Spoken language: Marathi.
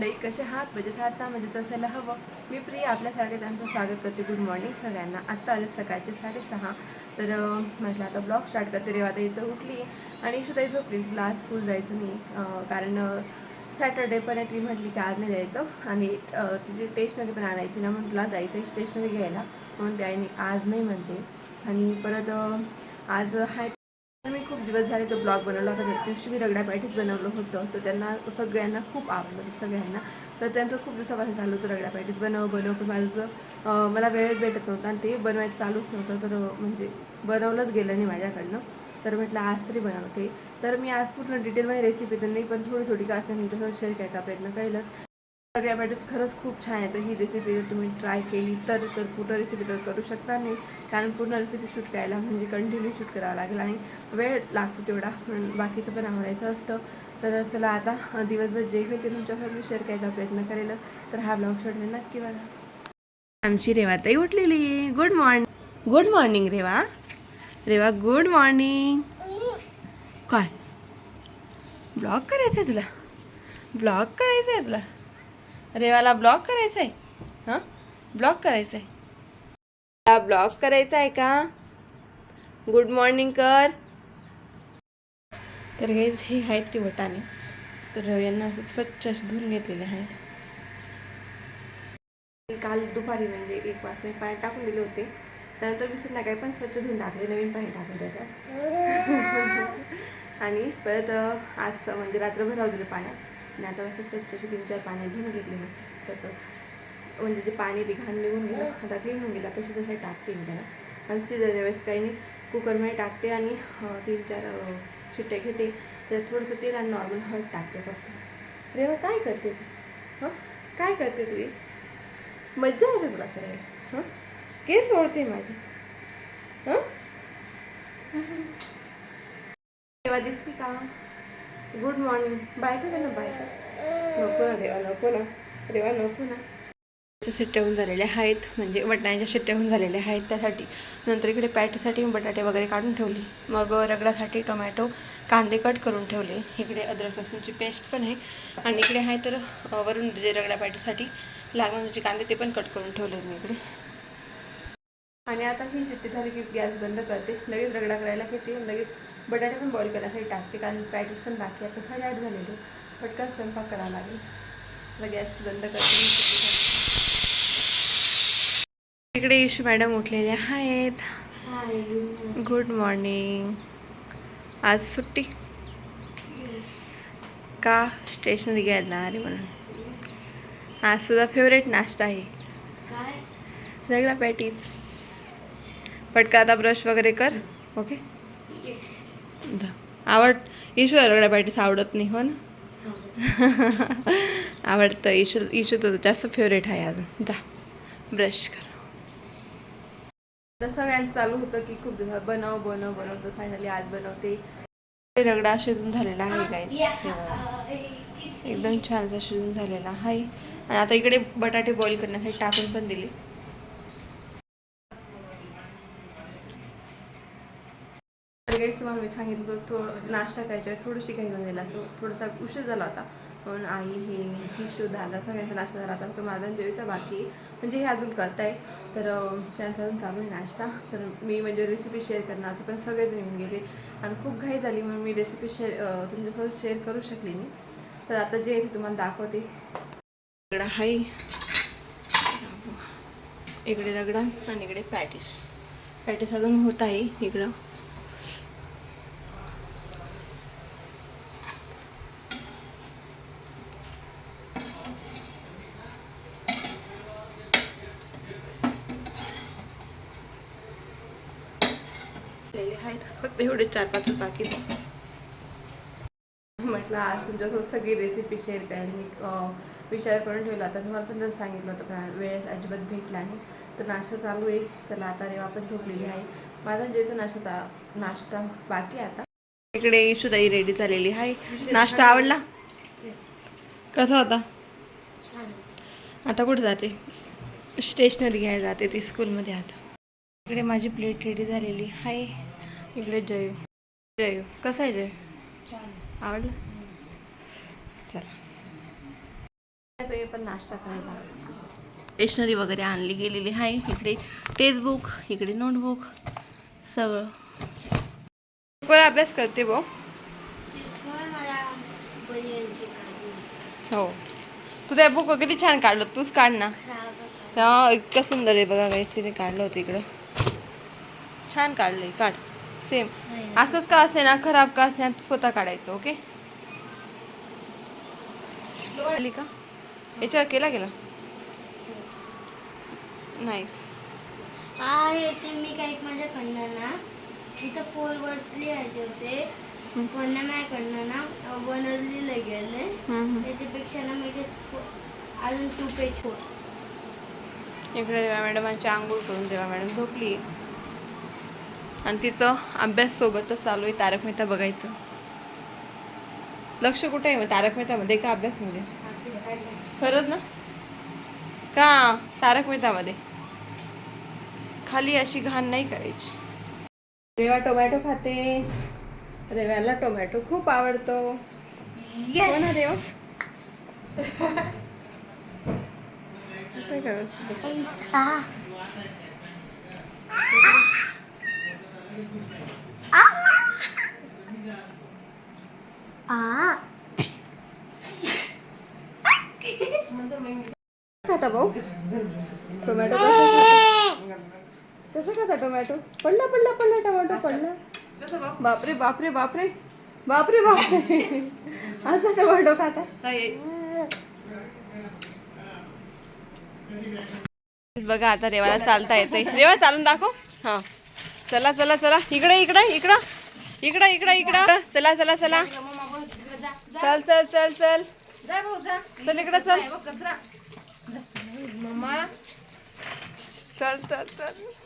मंडळी कसे आहात? मजेत आहात ना? मजेत असायला हवं. मी प्रिया साडेत आणतो स्वागत करते. गुड मॉर्निंग सगळ्यांना. आत्ता आले सकाळचे साडेसहा. तर म्हटलं आता ब्लॉग स्टार्ट करते. रेवा आता इथं उठली आणि सुद्धा झोपली. तिला स्कूल जायचं नाही. कारण सॅटरडे पण ती म्हटली की आज नाही जायचं. आणि तिची टेशनरी पण आणायची ना मग तुला जायचं स्टेशनरी घ्यायला. म्हणून ते आईने आज नाही म्हणते. आणि परत आज हाय मी खूप दिवस झाले तो ब्लॉग बनवला होता. त्या दिवशी मी रगडा बनवलं होतं. तर त्यांना सगळ्यांना खूप आवडलं म्हणजे सगळ्यांना. तर त्यांचं खूप दिवसापासून चालू होतं रगड्यापाठीत बनव बनव पण माझं मला वेळेत भेटत नव्हतं आणि ते बनवायचं चालूच नव्हतं. तर म्हणजे बनवलंच गेलं नाही माझ्याकडनं. तर म्हटलं आज तरी बनवते. तर मी आज पूर्ण डिटेलमध्ये रेसिपी तर नाही पण थोडी थोडी का असं तुमच्यासोबत शेअर करायचा प्रयत्न केलं सगळ्या पॅटीस खरंच खूप छान आहे. तर ही रेसिपी जर तुम्ही ट्राय केली तर तर पूर्ण रेसिपी तर करू शकता नाही. कारण पूर्ण रेसिपी शूट करायला म्हणजे कंटिन्यू शूट करावं लागेल आणि वेळ लागतो तेवढा. पण बाकीचं पण आवडायचं असतं. तर चला आता दिवसभर जे होईल ते तुमच्यासोबत शेअर करायचा प्रयत्न करेल. तर हा ब्लॉग शेवट नक्की बघा. आमची रेवाताई उठलेली. आहे good morning good morning Reva. Reva good morning काय? ब्लॉग करायचं आहे तुला? ब्लॉग करायचं आहे तुला? रेवाला ब्लॉक करायचा आहे हां? ब्लॉक करायचा आहे ब्लॉक करायचा आहे का? गुड मॉर्निंग कर. तर हे हे आहेत ती वटाने तर यांना असं स्वच्छ असे धुवून घेतलेले आहेत. काल दुपारी म्हणजे एक वाजता मी पाणी टाकून दिले होते. त्यानंतर विसरून नाही काय पण स्वच्छ धुवून टाकले नवीन पाणी टाकून त्याच्यात. आणि परत आज म्हणजे रात्रभर राहू दिलं पाण्यात. आणि आता मस्त स्वच्छ असे तीन चार पाण्यात धुवून घेतले मस्त त्याचं म्हणजे जे पाणी घाण निघून गेलं आता क्लीन होऊन गेलं तसे तसे टाकते मी त्याला. आणि शिजायच्या वेळेस काही नाही. कुकरमध्ये टाकते आणि तीन चार शिट्ट्या घेते. त्यात थोडंसं तेल आणि नॉर्मल हळद टाकते फक्त. रेवा काय करते तू? हं? काय करते तू हे? मज्जा येते तुला करायला? हं? केस ओढते माझी. हं? रेवा दिसली का? गुड मॉर्निंग बाय का त्यांना बाय का नको ना रेवा नको ना. रेवा नको ना. शिट्ट्या होऊन झालेल्या आहेत. म्हणजे वटाण्याच्या शिट्ट्या होऊन झालेल्या आहेत त्यासाठी. नंतर इकडे पॅटीसाठी मी बटाटे वगैरे काढून ठेवली. मग रगडासाठी टोमॅटो कांदे कट करून ठेवले. इकडे अद्रक लसूणची पेस्ट पण आहे. आणि इकडे आहे तर वरून जे रगडा पॅटीसाठी लागणारे जे कांदे ते पण कट करून ठेवले मी इकडे. आणि आता ही शिट्टी झाली की गॅस बंद करते. लगेच रगडा करायला घेते. लगेच बटाटे पण बॉईल करण्यासाठी टाकते कारण पॅटीस पण बाकी आता सगळे ॲड झालेले. पटकन स्वयंपाक करावा लागेल. गॅस बंद करते. इकडे इशू मॅडम उठलेल्या आहेत. गुड मॉर्निंग आज सुट्टी? का स्टेशनरी घ्यायला आले म्हणून? आज तुझा फेवरेट नाश्ता आहे. रगडा पॅटीस पटका आता ब्रश वगैरे कर. ओके. आवड इशू रगडा पॅटीस आवडत नाही हो ना? आवडतं इशू इशू तर जास्त फेवरेट आहे अजून. जा ब्रश कर. तर सगळ्यांचं चालू होतं की खूप दिवसात बनव बनव बनव तर फायनली आज बनवते. रगडा शिजून झालेला आहे काय एकदम छान असा शिजून झालेला आहे. आणि आता इकडे बटाटे बॉईल करण्यासाठी टाकून पण दिले. तर मी सांगितलं होतं थोडं नाश्ता करायच्या थोडीशी थोडीशी काही गेला. असं थोडासा उशीर झाला होता. पण आई हे हिशू दादा सगळ्यांचा नाश्ता झाला होता. तर माझा जेवीचा बाकी म्हणजे हे अजून करताय. तर त्यांचा अजून चालू आहे नाश्ता. तर मी म्हणजे रेसिपी शेअर करणार. होते पण सगळेच येऊन गेले. आणि खूप घाई झाली म्हणून मी रेसिपी शेअर तुमच्यासोबत शेअर करू शकली मी तर आता जे तुम्हाला दाखवते. रगडा हाई इकडे रगडा आणि इकडे पॅटीस. पॅटीस अजून होत आहे इकडं. आहेत. फक्त एवढे चार पाच बाकी. म्हटलं आज तुमच्यासोबत सगळी रेसिपी शेअर करायला मी विचार करून ठेवला. आता तुम्हाला पण जर सांगितलं होतं वेळेस अजिबात भेटला नाही. तर नाश्ता चालू आहे. चला आता रेवा पण झोपलेली आहे. माझा जेचा नाश्ता नाश्ता बाकी आता. इकडे इशुदाई रेडी झालेली आहे. नाश्ता आवडला? कसा होता? आता कुठे जाते? स्टेशनरी घ्यायला जाते ती स्कूलमध्ये आता. इकडे माझी प्लेट रेडी झालेली आहे. इकडे जय. जय. कसं आहे जय? आवडलं? चला. तुम्ही पण नाश्ता करायला. स्टेशनरी वगैरे आणली गेलेली आहे. इकडे टेक्स्टबुक इकडे नोटबुक सगळं. कोण अभ्यास करते भाऊ हो. तू त्या बुक किती छान काढलं? तूच काढ ना. हा इतकं सुंदर आहे बघा काही तिने काढलं होतं इकडं. छान काढलंय काढ. सेम असंच का असे ना खराब का असे ना स्वतः काढायचं ओके आली का? याच्यावर केला गेला? नाईस आहे ते मी काही माझ्याकडनं ना. इथं फोर वर्ड्स लिहायचे होते. पण ना माझ्याकडनं ना वन लिहिलं गेले त्याच्यापेक्षा ना मी अजून टू पेज होत इकडे मॅडमांची आंघोळ करून रेवा मॅडम झोपली. आणि तिचं अभ्यास सोबतच चालू आहे तारक मेहता बघायचं. लक्ष कुठे आहे मग तारक मेहतामध्ये का अभ्यासमध्ये? खरंच ना? का तारक मेहतामध्ये? खाली अशी घाण नाही करायची. रेवा टोमॅटो खाते. रेव्याला टोमॅटो खूप आवडतो. हो ना रेवा? काय करायचं? खाता भाऊ. टोमॅटो कसं खाता? टोमॅटो पडला पडला पडला टोमॅटो पडला. बापरे बापरे बापरे. बापरे बापरे. असा टोमॅटो खाता. बघा आता रेवाला चालता येते रेवा चालून दाखव. हा. चला चला चला. इकडे इकडे इकडं. इकडं इकडं इकडं. चला चला चला. चल चल चल चल. चल इकडं चल. चल चल चल.